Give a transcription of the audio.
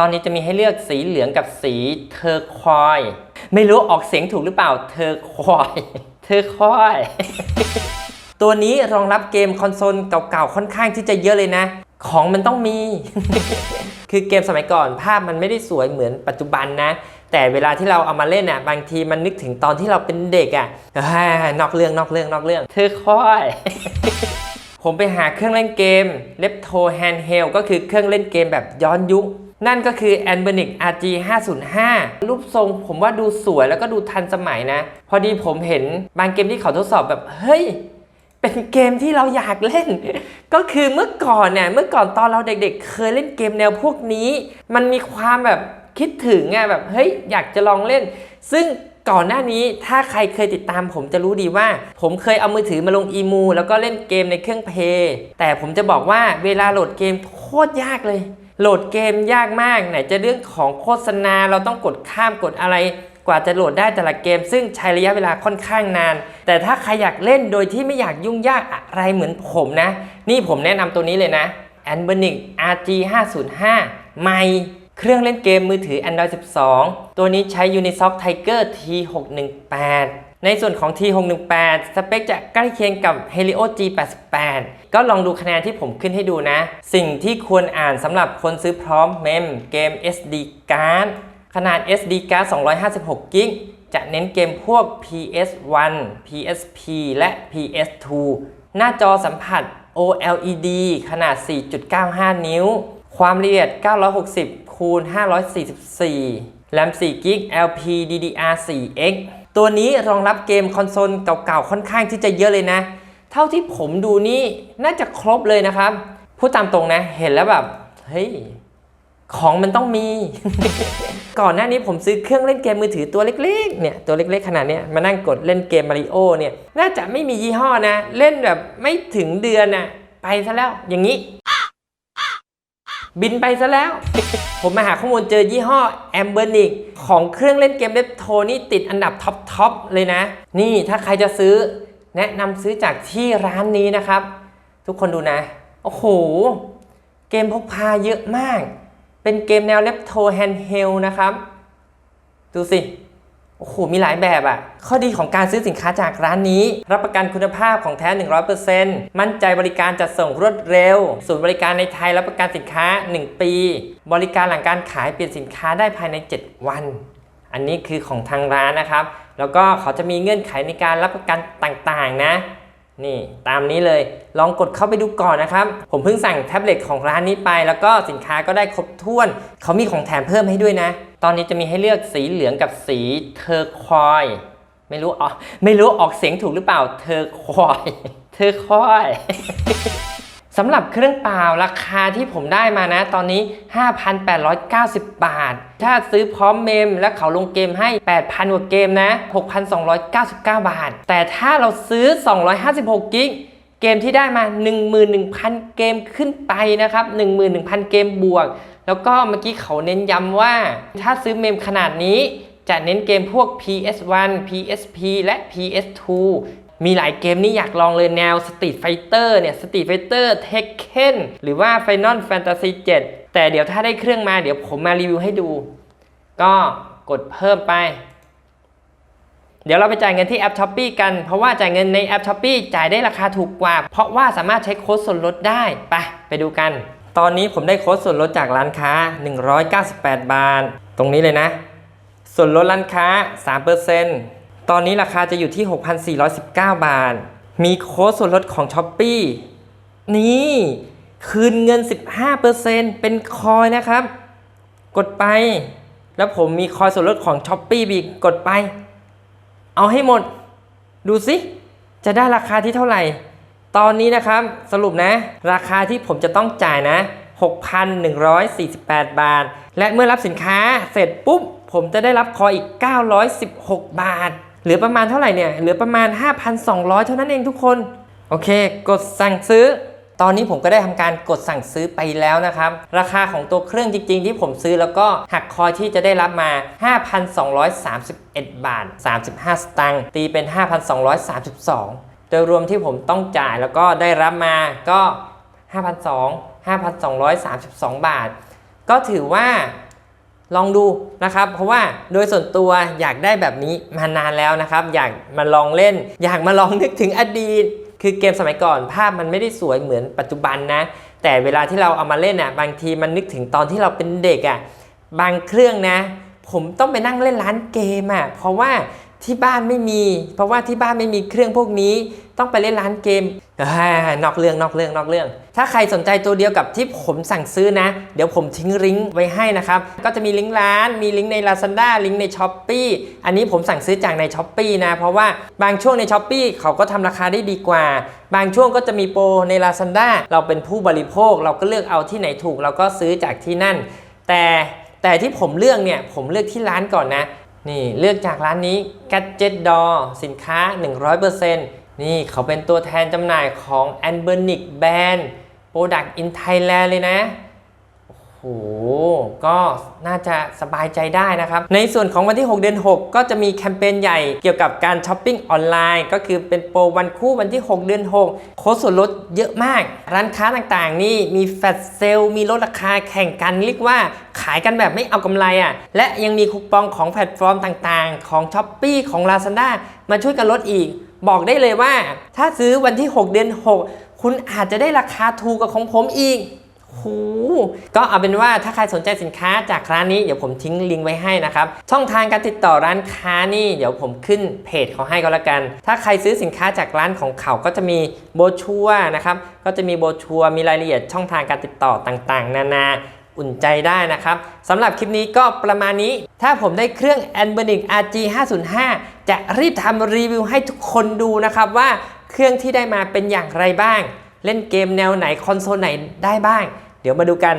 ตอนนี้จะมีให้เลือกสีเหลืองกับสีเทอร์ควอยซ์ไม่รู้ออกเสียงถูกหรือเปล่าเทอร์ควอยซ์เทอร์ควอยซ์ตัวนี้รองรับเกมคอนโซลเก่าๆค่อนข้างที่จะเยอะเลยนะ ของมันต้องมี คือเกมสมัยก่อนภาพมันไม่ได้สวยเหมือนปัจจุบันนะ แต่เวลาที่เราเอามาเล่นอะ บางทีมันนึกถึงตอนที่เราเป็นเด็กอะนอกเรื่องนอกเรื่องนอกเรื่อง เธอค่อย ผมไปหาเครื่องเล่นเกม l e p t o Handheld ก็คือเครื่องเล่นเกมแบบย้อนยุค นั่นก็คือ a n b e n i c RG 505รูปทรงผมว่าดูสวยแล้วก็ดูทันสมัยนะ พอดีผมเห็นบางเกมที่เขาทดสอบแบบ เฮ้ย เป็นเกมที่เราอยากเล่น ก็คือเมื่อก่อนเนี่ยเมื่อก่อนตอนเราเด็กๆ เคยเล่นเกมแนวพวกนี้ มันมีความแบบคิดถึงไงแบบเฮ้ยอยากจะลองเล่น ซึ่งก่อนหน้านี้ถ้าใครเคยติดตามผมจะรู้ดีว่า ผมเคยเอามือถือมาลงอีมู แล้วก็เล่นเกมในเครื่องเพย์แต่ผมจะบอกว่าเวลาโหลดเกมโคตรยากเลย โหลดเกมยากมากไหนจะเรื่องของโฆษณาเราต้องกดข้ามกดอะไรกว่าจะโหลดได้แต่ละเกม ซึ่งใช้ระยะเวลาค่อนข้างนาน แต่ถ้าใครอยากเล่นโดยที่ไม่อยากยุ่งยากอะไรเหมือนผมนะ นี่ผมแนะนำตัวนี้เลยนะ a n b e r n i c RG 505ใหม่ เครื่องเล่นเกมมือถือ Android 12 ตัวนี้ใช้ Unisoc Tiger T618 ในส่วนของ T618 สเปคจะใกล้เคียงกับ Helio G88 ก็ลองดูคะแนนที่ผมขึ้นให้ดูนะ สิ่งที่ควรอ่านสำหรับคนซื้อพร้อมเมมเกม SD card ขนาด SD card 256กิกจะเน้นเกมพวก PS1 PSP และ PS2 หน้าจอสัมผัส OLED ขนาด 4.95 นิ้ว ความละเอียด 960 คูณ544แรม4กิก LPDDR4X ตัวนี้รองรับเกมคอนโซลเก่าๆ ค่อนข้างที่จะเยอะเลยนะ เท่าที่ผมดูนี่น่าจะครบเลยนะครับ พูดตามตรงนะ เห็นแล้วแบบ เฮ้ย ของมันต้องมี ก่อนหน้านี้ผมซื้อเครื่องเล่นเกมมือถือตัวเล็กๆ เนี่ย ตัวเล็กๆ ขนาดเนี้ยมานั่งกดเล่นเกมมาริโอเนี่ย น่าจะไม่มียี่ห้อนะ เล่นแบบไม่ถึงเดือนน่ะไปซะแล้วอย่างนี้ บินไปซะแล้ว ผมมาหาข้อมูลเจอยี่ห้อ a m b e r n i c ของเครื่องเล่นเกมเล็บโทนี่ติดอันดับท็อปทอปเลยนะ นี่ถ้าใครจะซื้อแนะนำซื้อจากที่ร้านนี้นะครับ ทุกคนดูนะ โอ้โห เกมพกพาเยอะมาก เป็นเกมแนวเล็บโทแฮนด์เฮลนะครับ ดูสิ โอ้โห มีหลายแบบอะ่ะ ข้อดีของการซื้อสินค้าจากร้านนี้ รับประกันคุณภาพของแท้ 100%มั่นใจบริการจัดส่งรวดเร็ว ศูนย์บริการในไทยรับประกันสินค้า 1 ปี บริการหลังการขายเปลี่ยนสินค้าได้ภายใน 7 วัน อันนี้คือของทางร้านนะครับ แล้วก็เขาจะมีเงื่อนไขในการรับประกันต่างๆนะ นี่ตามนี้เลยลองกดเข้าไปดูก่อนนะครับ ผมเพิ่งสั่งแท็บเล็ตของร้านนี้ไป แล้วก็สินค้าก็ได้ครบถ้วน เขามีของแถมเพิ่มให้ด้วยนะ ตอนนี้จะมีให้เลือกสีเหลืองกับสีเทอร์ควอยไม่รู้อ๋อไม่รู้ออกเสียงถูกหรือเปล่าเทอร์ควอยเทอร์ควอย สำหรับเครื่องเปล่าราคาที่ผมได้มานะ ตอนนี้ 5,890 บาท ถ้าซื้อพร้อมเมม และเขาลงเกมให้ 8,000กว่าเกมนะ 6,299 บาท แต่ถ้าเราซื้อ 256 กิกเกมที่ได้มา 11,000 เกมขึ้นไปนะครับ 11,000 เกมบวก แล้วก็เมื่อกี้เขาเน้นย้ำว่า ถ้าซื้อเมมขนาดนี้จะเน้นเกมพวก PS1 PSP และ PS2 มีหลายเกมนี่อยากลองเลยแนว Street Fighter เนี่ย Street Fighter Tekken หรือว่า Final Fantasy 7 แต่เดี๋ยวถ้าได้เครื่องมาเดี๋ยวผมมารีวิวให้ดู ก็กดเพิ่มไป เดี๋ยวเราไปจ่ายเงินที่แอป s h อ p e e กัน เพราะว่าจ่ายเงินในแอป s h อ p e e จ่ายได้ราคาถูกกว่า เพราะว่าสามารถใช้โค้ดส่วนลดได้ไปไปดูกัน ตอนนี้ผมได้โค้ดส่วนลดจากร้านค้า 198 บาท ตรงนี้เลยนะ ส่วนลดร้านค้า 3% ตอนนี้ราคาจะอยู่ที่ 6,419 บาท มีโค้ดส่วนลดของ s h อ p e e นี่ คืนเงิน 15%เป็นคอยนะครับ กดไป แล้วผมมีคอยส่วนลดของ s h อ p e e อีกดไป เอาให้หมด ดูสิ จะได้ราคาที่เท่าไหร่ ตอนนี้นะครับ สรุปนะ ราคาที่ผมจะต้องจ่ายนะ 6,148 บาท และเมื่อรับสินค้าเสร็จปุ๊บผมจะได้รับคอยอีก 916 บาท เหลือประมาณเท่าไหร่เนี่ย เหลือประมาณ 5,200 เท่านั้นเองทุกคน โอเค กดสั่งซื้อ ตอนนี้ผมก็ได้ทำการกดสั่งซื้อไปแล้วนะครับ ราคาของตัวเครื่องจริง ๆ ที่ผมซื้อแล้วก็หักคอยที่จะได้รับมา 5,231 บาท 35 สตางค์ ตีเป็น 5,232 โดยรวมที่ผมต้องจ่ายแล้วก็ได้รับมาก็ 5,200 5,232 บาท ก็ถือว่า ลองดูนะครับ เพราะว่าโดยส่วนตัวอยากได้แบบนี้มานานแล้วนะครับ อยากมาลองเล่น อยากมาลองนึกถึงอดีต คือเกมสมัยก่อนภาพมันไม่ได้สวยเหมือนปัจจุบันนะ แต่เวลาที่เราเอามาเล่นอะบางทีมันนึกถึงตอนที่เราเป็นเด็กอะบางเครื่องนะ ผมต้องไปนั่งเล่นร้านเกมอะเพราะว่าที่บ้านไม่มี เพราะว่าที่บ้านไม่มีเครื่องพวกนี้ ต้องไปเล่นร้านเกมนอกเรื่องนอกเรื่องนอกเรื่อง ถ้าใครสนใจตัวเดียวกับที่ผมสั่งซื้อนะ เดี๋ยวผมทิ้งลิงก์ไว้ให้นะครับ ก็จะมีลิงก์ร้าน มีลิงก์ใน Lazada ลิงก์ใน s h อ p e e อันนี้ผมสั่งซื้อจากใน s h อ p e e นะ เพราะว่าบางช่วงใน s h อ p e e เขาก็ทำราคาได้ดีกว่า บางช่วงก็จะมีโปรใน Lazada เราเป็นผู้บริโภค เราก็เลือกเอาที่ไหนถูก เราก็ซื้อจากที่นั่น แต่แต่ที่ผมเลือกเนี่ยผมเลือกที่ร้านก่อนนะนี่เลือกจากร้านนี้ Gadget Door สินค้า 100% นี่เขาเป็นตัวแทนจำหน่ายของ a n b e r n i c Band Product in Thailand เลยนะ โอ้โหก็น่าจะสบายใจได้นะครับ ในส่วนของวันที่ 6 เดือน 6 ก็จะมีแคมเปญใหญ่เกี่ยวกับการช้อปปิ้งออนไลน์ ก็คือเป็นโปรวันคู่วันที่ 6 เดือน 6 โค้ดส่วนลดเยอะมาก ร้านค้าต่างๆ นี่มีแฟลชเซลมีลดราคาแข่งกันเรียกว่าขายกันแบบไม่เอากำไรอะและยังมีคูปองของแพลตฟอร์มต่างๆ ของ s h อ p e e ของ Lazada มาช่วยกันลดอีก บอกได้เลยว่า ถ้าซื้อวันที่ 6 เดือน 6 คุณอาจจะได้ราคาถูกกว่าของผมอีก หก็เอาเป็นว่าถ้าใครสนใจสินค้าจากร้านนี้เดี๋ยวผมทิ้งลิงก์ไว้ให้นะครับ ช่องทางการติดต่อร้านค้านี่เดี๋ยวผมขึ้นเพจเขาให้ก็แล้วกัน ถ้าใครซื้อสินค้าจากร้านของเขาก็จะมีโบชัวนะครับ ก็จะมีโบชัวมีรายละเอียดช่องทางการติดต่อต่างๆ นานาอุ่นใจได้นะครับสำหรับคลิปนี้ก็ประมาณนี้ ถ้าผมได้เครื่อง a n b e r n i c RG 505จะรีบทำรีวิวให้ทุกคนดูนะครับว่าเครื่องที่ได้มาเป็นอย่างไรบ้าง เล่นเกมแนวไหนคอนโซลไหนได้บ้าง เดี๋ยวมาดูกัน